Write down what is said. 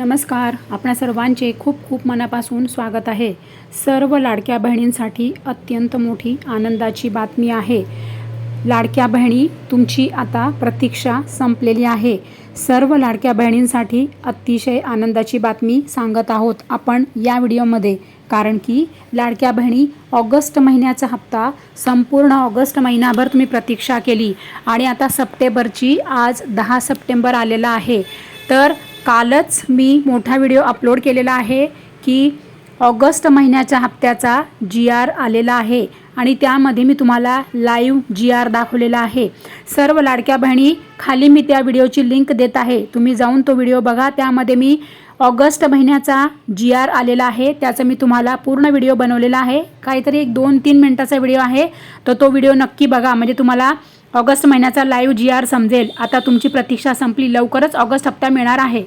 नमस्कार. आपणा सर्वांचे खूप खूप मनापासून स्वागत आहे. सर्व लाडक्या बहिणींसाठी अत्यंत मोठी आनंदाची बातमी आहे. लाडक्या बहिणी तुमची आता प्रतीक्षा संपलेली आहे. सर्व लाडक्या बहिणींसाठी अतिशय आनंदाची बातमी सांगत आहोत आपण या व्हिडिओमध्ये. कारण की लाडक्या बहिणी ऑगस्ट महिन्याचा हप्ता संपूर्ण ऑगस्ट महिनाभर तुम्ही प्रतीक्षा केली. आणि आता सप्टेंबरची आज दहा सप्टेंबर आलेला आहे. तर कालच मी मोठा व्हिडिओ अपलोड केलेला आहे की ऑगस्ट महिन्याच्या हप्त्याचा जी आर आलेला आहे आणि त्यामध्ये मी तुम्हाला लाईव्ह जी आर दाखवलेला आहे. सर्व लाडक्या बहिणी खाली मी त्या व्हिडिओची लिंक देत आहे. तुम्ही जाऊन तो व्हिडिओ बघा. त्यामध्ये मी ऑगस्ट महिन्याचा जी आर आलेला आहे. त्याचा मी तुम्हाला पूर्ण व्हिडिओ बनवलेला आहे. काहीतरी एक दोन तीन मिनटाचा व्हिडिओ आहे. तर तो व्हिडिओ नक्की बघा. म्हणजे तुम्हाला ऑगस्ट महिन्याचा लाईव्ह जी आर समजेल. आता तुमची प्रतीक्षा संपली. लवकरच ऑगस्ट हप्ता मिळणार आहे.